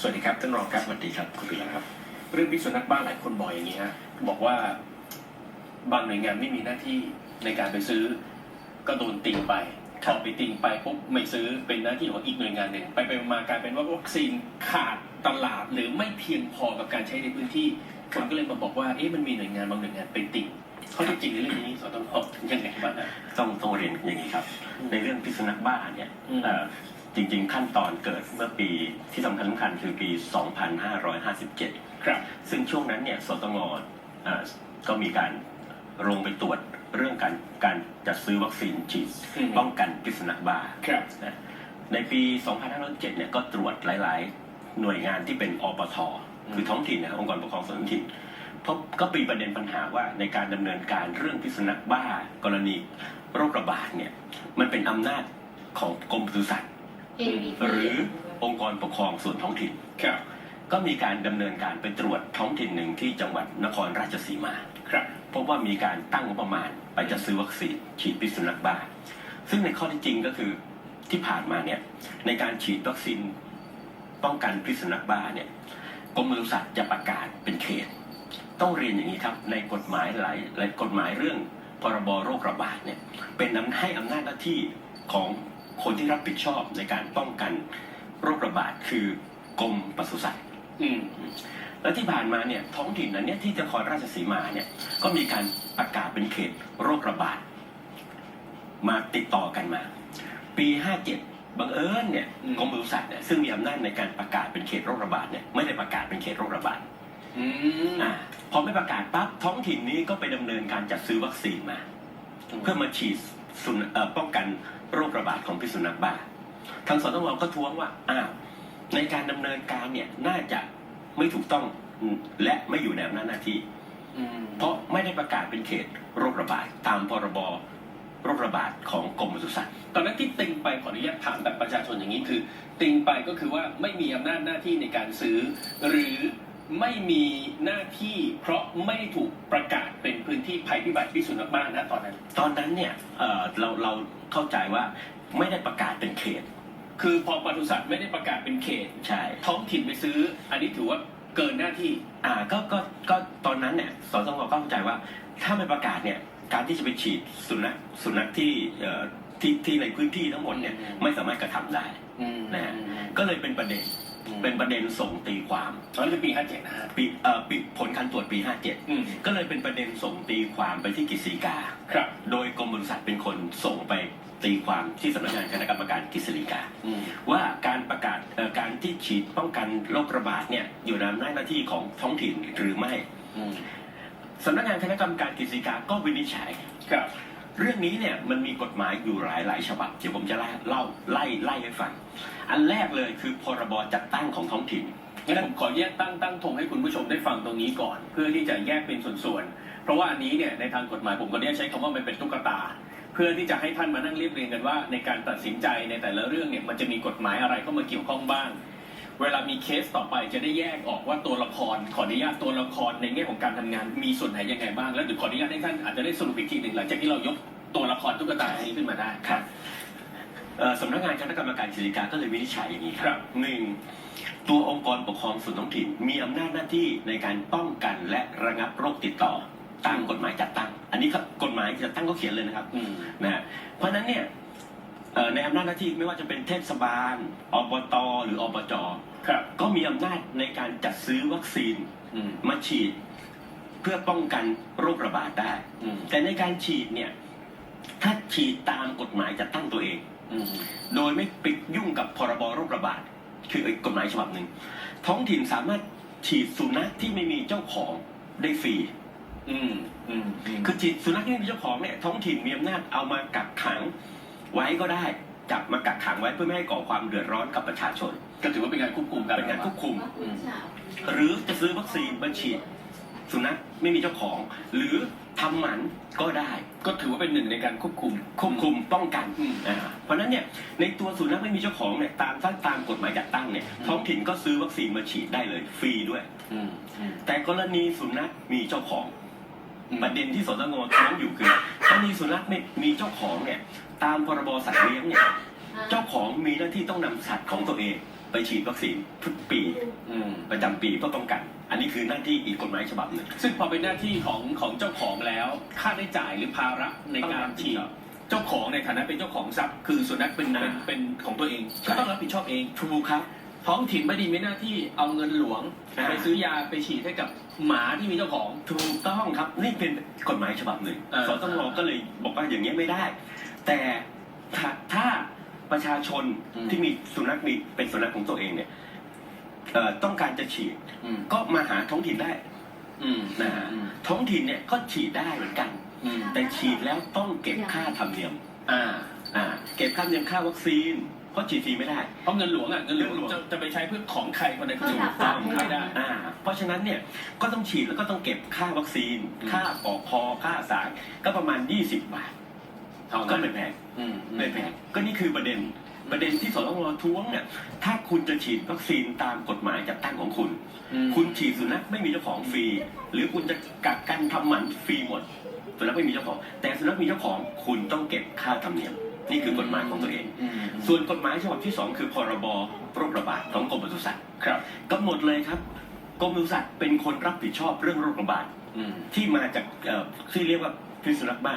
สวัสดีครับท่านรองครับสวัสดีครับคุณปิยะครับ เรื่องพิษสุนัขบ้านหลายคนบอกอย่างนี้ฮะบอกว่าบางหน่วยงานไม่มีหน้าที่ในการไปซื้อ ก็โดนติงไปพอไปติงไปปุ๊บไม่ซื้อเป็นหน้าที่ของอีกหน่วยงานหนึ่งไปไปมากลายเป็นว่าวัคซีนขาดตลาดหรือไม่เพียงพอกับการใช้ในพื้นที่คนก็เลยมาบอกว่าเอ๊ะมันมีหน่วยงานบางหน่วยงานไปติงข้อเท็จจริงในเรื่องนี้สตงยังไงบ้างนะต้องต้องเรียนอย่างนี้ครับ ในเรื่องพิษสุนัขบ้าเนี่ยอืมเอ่อ จริงๆ ขั้นตอนเกิดเมื่อปีที่สำคัญสำคัญคือปี 2557 ครับ ซึ่งช่วงนั้นเนี่ยสตงเอ่อก็มีการลงไปตรวจเรื่องการการจัดซื้อวัคซีนฉีดอืมป้องกันพิษสุนัขบ้าครับนะในปี 2507เนี่ยก็ตรวจหลาย ๆ หน่วยงานที่เป็นอปท คือท้องถิ่นนะครับองค์กรปกครองส่วนท้องถิ่นเพราะก็มีประเด็นปัญหาว่าในการดำเนินการเรื่องพิษสุนัขบ้า กรณีโรคระบาดเนี่ยมันเป็นอำนาจของกรมปศุสัตว์ หรือองค์กรปกครองส่วนท้องถิ่น ครับ ก็มีการดำเนินการไปตรวจท้องถิ่นหนึ่งที่จังหวัดนครราชสีมา ครับ พบว่ามีการตั้งงบประมาณไปจะซื้อวัคซีนฉีดพิษสุนัขบ้า ซึ่งในข้อที่จริงก็คือที่ผ่านมาเนี่ยในการฉีดวัคซีนป้องกันพิษสุนัขบ้าเนี่ยกรมปศุสัตว์จะประกาศเป็นเขต ต้องเรียนอย่างนี้ครับในกฎหมายหลายหลายกฎหมายเรื่องพรบโรคระบาดเนี่ยเป็นนำให้อำนาจหน้าที่ของ คนที่รับผิดชอบในการป้องกันโรคระบาดคือกรมปศุสัตว์อืมแล้วที่ผ่านมาเนี่ยท้องถิ่นนั้นเนี่ยที่นครราชสีมาเนี่ยก็มีการประกาศเป็นเขตโรคระบาดมาติดต่อกันมา ปี 57บังเอิญเนี่ยอืมกรมปศุสัตว์เนี่ยซึ่งมีอำนาจในการประกาศเป็นเขตโรคระบาดเนี่ยไม่ได้ประกาศเป็นเขตโรคระบาดอืมอ่าพอไม่ประกาศปั๊บท้องถิ่นนี้ก็ไปดำเนินการจัดซื้อวัคซีนมา เพื่อมาฉีดสุนเอ่อป้องกัน โรคระบาดของพิษสุนัขบ้าทางสตงก็ท้วงว่าอ้าวในการดำเนินการเนี่ยน่าจะไม่ถูกต้องอืมและไม่อยู่ในอำนาจหน้าที่อืมเพราะไม่ได้ประกาศเป็นเขตโรคระบาดตามพรบโรคระบาดของกรมปศุสัตว์ตอนนั้นที่ติงไปขออนุญาตถามแบบประชาชนอย่างนี้คือ ติงไปก็คือว่าไม่มีอำนาจหน้าที่ในการซื้อ หรือไม่มีหน้าที่เพราะไม่ได้ถูกประกาศเป็น พื้นที่ภัยพิบัติพิษสุนัขบ้านะตอนนั้น ตอนนั้นเนี่ยเอ่อเราเราเข้าใจว่าไม่ได้ประกาศเป็นเขต คือพอปศุสัตว์ไม่ได้ประกาศเป็นเขต ใช่ ท้องถิ่นไปซื้อ อันนี้ถือว่าเกินหน้าที่ อ่าก็ก็ก็ตอนนั้นเนี่ยสตงก็เข้าใจว่า ถ้าไม่ประกาศเนี่ยการที่จะไปฉีดสุนัขสุนัขที่เอ่อที่ที่ในพื้นที่ทั้งหมดเนี่ยอืมไม่สามารถกระทำได้อืมนะฮะก็เลยเป็นประเด็น เป็นประเด็นส่งตีความตอนนั้นเป็นปีห้าเจ็ดนะฮะ ปีเอ่อปีผลการตรวจปี อืม 57 ก็เลยเป็นประเด็นส่งตีความไปที่กฤษฎีกา ครับ โดยกรมบริษัทเป็นคนส่งไปตีความที่สำนักงานคณะกรรมการกฤษฎีกา อืม ว่าการประกาศเอ่อการที่ฉีดป้องกันโรคระบาดเนี่ยอยู่ในอำนาจหน้าที่ของท้องถิ่นหรือไม่อืม สำนักงานคณะกรรมการกฤษฎีกาก็วินิจฉัย ครับ เรื่องนี้เนี่ยมันมีกฎหมายอยู่หลายหลายฉบับเดี๋ยวผมจะไล่เล่าไล่ไล่ให้ฟัง อันแรกเลยคือพรบจัดตั้งของท้องถิ่นงั้นผมขอแยกตั้งตั้งธงให้คุณผู้ชมได้ฟังตรงนี้ก่อน เพื่อที่จะแยกเป็นส่วนๆ เพราะว่าอันนี้เนี่ยในทางกฎหมายผมก็ได้ใช้คำว่ามันเป็นตุ๊กตา เพื่อที่จะให้ท่านมานั่งเรียบเรียงกันว่า ในการตัดสินใจในแต่ละเรื่องเนี่ยมันจะมีกฎหมายอะไรเข้ามาเกี่ยวข้องบ้าง เวลามีเคสต่อไปจะได้แยกออกว่าตัวละครขออนุญาตตัวละครในแง่ของการทำงาน มีส่วนไหนยังไงบ้างแล้วเดี๋ยวขออนุญาตให้ท่านอาจจะได้สรุปอีกทีหนึ่งหลังจากที่เรายกตัวละครตุ๊กตานี้ขึ้นมาได้ครับ สำนักงานคณะกรรมการกฤษฎีกาก็เลยวินิจฉัยอย่างนี้คครัรับบหนึ่งตัวองค์กรปกครองส่วนท้องถิ่นมีอำนาจหน้าที่ในการป้องกันและระงับโรคติดต่อตามกฎหมายจัดตั้ง อันนี้ครับกฎหมายจัดตั้งก็เขียนเลยนะครับอืมนะฮะเพราะฉะนั้นเนี่ยเอ่อในอำนาจหน้าที่ไม่ว่าจะเป็นเทศบาลอบตหรืออบจครับก็มีอำนาจในการจัดซื้อวัคซีนอืมมาฉีด เพื่อป้องกันโรคระบาดได้อืมแต่ในการฉีดเนี่ยถ้าฉีดตามกฎหมายจัดตั้งตัวเองอืม โดยไม่ไปยุ่งกับพรบโรคระบาด คืออีกกฎหมายฉบับหนึ่ง ท้องถิ่นสามารถฉีดสุนัขที่ไม่มีเจ้าของได้ฟรีอืมอืมอืมคือฉีดสุนัขที่ไม่มีเจ้าของเนี่ยท้องถิ่นมีอำนาจเอามากักขังไว้ก็ได้จับมากักขังไว้เพื่อไม่ให้ก่อความเดือดร้อนกับประชาชน ก็ถือว่าเป็นการควบคุมการเป็นการควบคุมอืมหรือจะซื้อวัคซีนมาฉีดสุนัขไม่มีเจ้าของ หรือ ทำหมันก็ได้ ก็ถือว่าเป็นหนึ่งในการควบคุม ควบคุมป้องกันอืม อ่าเพราะฉะนั้นเนี่ยในตัวสุนัขไม่มีเจ้าของเนี่ยตามตามตามกฎหมายจัดตั้งเนี่ยอืมท้องถิ่นก็ซื้อวัคซีนมาฉีดได้เลยฟรีด้วย อืมอืม แต่กรณีสุนัขมีเจ้าของ อืม ประเด็นที่สตงท้องอยู่คือกรณีสุนัขไม่มีเจ้าของเนี่ยตามพรบสัตว์เลี้ยงเนี่ยเจ้าของมีหน้าที่ต้องนำสัตว์ของตัวเอง ไปฉีดวัคซีนทุกปีอืม ประจำปีเพื่อป้องกัน อันนี้คือหน้าที่อีกกฎหมายฉบับหนึ่ง ซึ่งพอเป็นหน้าที่ของของเจ้าของแล้ว ค่าใช้จ่ายหรือภาระในการฉีดเจ้าของในฐานะเป็นเจ้าของทรัพย์คือสุนัขเป็นเป็นเป็นของตัวเองก็ต้องรับผิดชอบเองถูกครับ ท้องถิ่นไม่ได้มีหน้าที่เอาเงินหลวงอ่า ไปซื้อยาไปฉีดให้กับหมาที่มีเจ้าของ ถูกต้องครับ นี่เป็นกฎหมายฉบับหนึ่งเออ สตงก็เลยบอกว่าอย่างนี้ยไม่ได้ แต่ถ้าถ้าประชาชนอืมที่มีสุนัขมีเป็นสุนัขของตัวเองเนี่ย เอ่อต้องการจะฉีด อืมก็มาหาท้องถิ่นได้อืมนะฮะท้องถิ่นเนี่ยก็ฉีดได้เหมือนกัน อืมแต่ฉีดแล้วต้องเก็บค่าธรรมเนียมอ่าอ่าเก็บค่าธรรมเนียมค่าวัคซีนเพราะฉีดฟรีไม่ได้ เพราะเงินหลวงอะเงินหลวงเงินหลวงจะจะไปใช้เพื่อของใครคนใดคนหนึ่งก็ฝากต้องไม่ได้ อ่าเพราะฉะนั้นเนี่ยก็ต้องฉีดแล้วก็ต้องเก็บค่าวัคซีน อืม ค่าปอกคอค่าสายก็ประมาณ 20 บาท เท่าก็นั้นไม่แพงอืมไม่แพงก็นี่คือประเด็น ประเด็นที่สตงท้วงเนี่ยถ้าคุณจะฉีดวัคซีนตามกฎหมายจัดตั้งของคุณอืมคุณฉีดสุนัขไม่มีเจ้าของฟรี หรือคุณจะกักกันทำหมันฟรีหมดสุนัขไม่มีเจ้าของ แต่สุนัขมีเจ้าของคุณต้องเก็บค่าธรรมเนียมนี่คือกฎหมายของตัวเองอืมส่วนกฎหมายฉบับที่สองคือพรบโรคระบาดของกรมปศุสัตว์ครับกำหนดเลยครับกรมปศุสัตว์เป็นคนรับผิดชอบเรื่องโรคระบาดอืมที่มาจากเอ่อที่เรียกว่า พิษสุนัขบ้า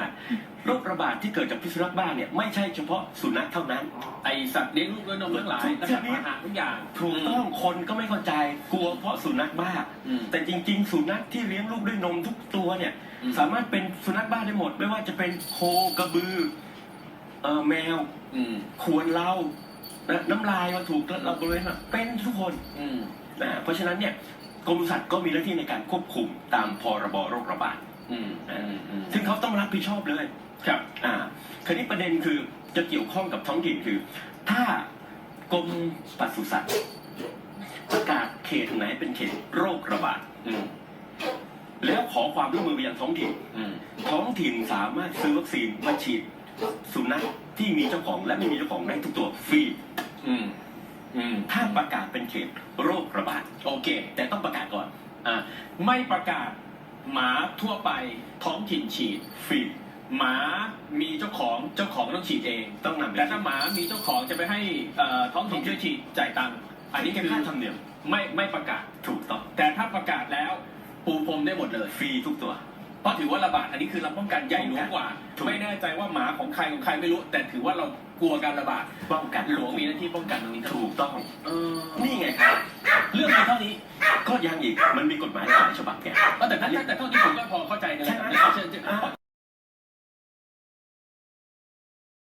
โรคระบาดที่เกิดจากพิษสุนัขบ้าเนี่ยไม่ใช่เฉพาะสุนัขเท่านั้น ไอสัตว์เลี้ยงลูกด้วยนมทั้งหลายทุกและชสัตว์นิดพาหะทุกอย่าง ถูกต้องคนก็ไม่เข้าใจกลัวเพราะสุนัขบ้า อืมแต่จริง ๆ สุนัขที่เลี้ยงลูกด้วยนมทุกตัวเนี่ย อืม สามารถเป็นสุนัขบ้าได้หมด ไม่ว่าจะเป็นโคกระบือเอ่อแมว อืมขวนเหล้านะน้ำลายมาถูกเราบริเวณเป็นทุกคนอืมนะเพราะฉะนั้นเนี่ยกรมปศุสัตว์ก็มีหน้าที่ในการควบคุมตามพรบโรคระบาด อืมอืมอืมซึ่งเขาต้องรับผิดชอบเลย ครับ อ่าคราวนี้ประเด็นคือจะเกี่ยวข้องกับท้องถิ่นคือ ถ้ากรมปศุสัตว์ประกาศเขตไหนเป็นเขตโรคระบาดอืมแล้วขอความร่วมมือไปยังท้องถิ่น อืมท้องถิ่นสามารถซื้อวัคซีนมาฉีดสุนัขที่มีเจ้าของและไม่มีเจ้าของได้ทุกตัวฟรี อืมอืมถ้าประกาศเป็นเขตโรคระบาด โอเค แต่ต้องประกาศก่อน อ่าไม่ประกาศ หมาทั่วไปท้องถิ่นฉีดฟรีหมามีเจ้าของเจ้าของต้องฉีดเองต้องนำไปแต่ถ้าหมามีเจ้าของจะไปให้เอ่อท้องถิ่นช่วยฉีดจ่ายตังค์อัอันนนี้นี้คืคืออค่าธรรมเนียมไม่ไม่ประกาศ ถูกต้องแต่ถ้าประกาศแล้วปูพรมได้หมดเลย ฟรีทุกตัว เพราะถือว่าระบาดอันนี้คือเราป้องกันใหญ่หลวงกว่า ถูก ไม่แน่ใจว่าหมาของใครของใครไม่รู้ แต่ถือว่าเรากลัวการระบาดป้องกันหลวงมีหน้าที่ป้องกันตรงนี้ทั้งหมถูดกต้อง เออนี่ไงครับ เรื่องมีเท่านี้ ก็ยังอีก มันมีกฎหมายหลายฉบับไงเออแต่ถ้าแต่เท่านี้ผมก็พอเข้าใจนะใช่ไหมเชิญเชิญ